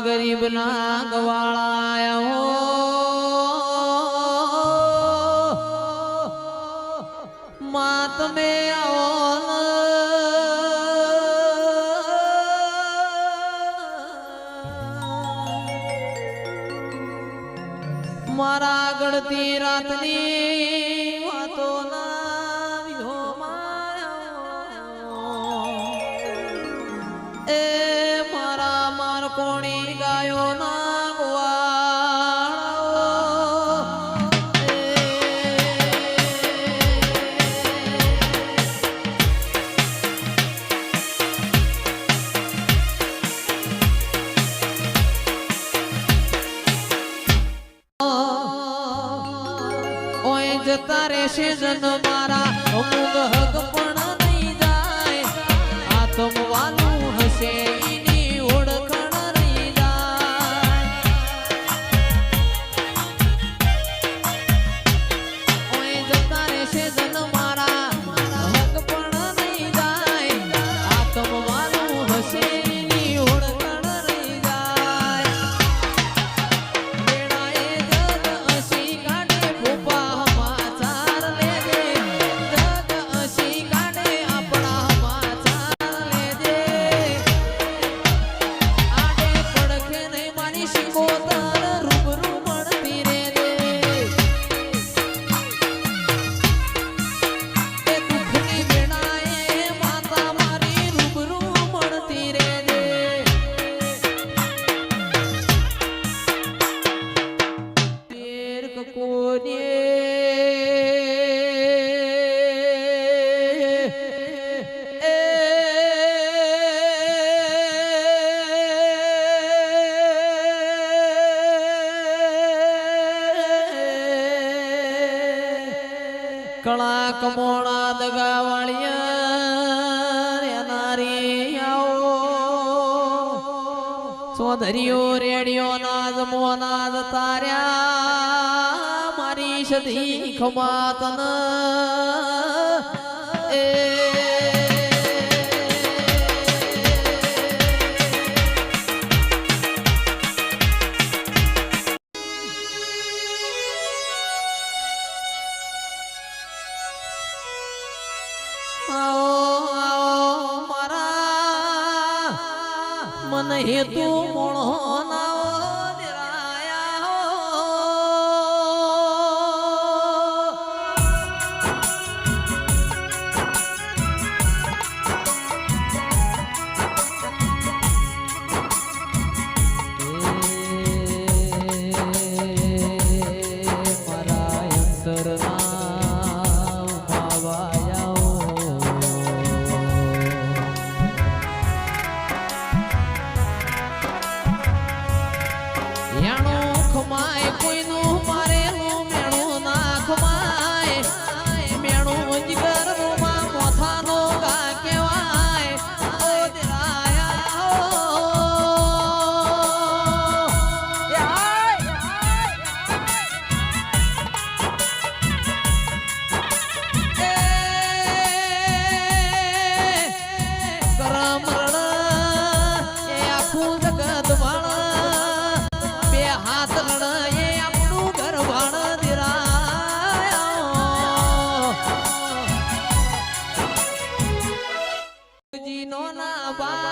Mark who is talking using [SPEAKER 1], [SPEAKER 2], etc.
[SPEAKER 1] ગરીબ ના ગવાળા માત મે આવો મારા ગળતી રાતની કોણી ગાયો ના જતા રહેશે જન્મ કણા કમોણા દગા વાળિયા નારી આવો સોધરીઓ રેડિયો નાજ મોનાજ તાર્યા ઔષધિ ખમાતન એ મને હેતુ મોણો सरला বাবা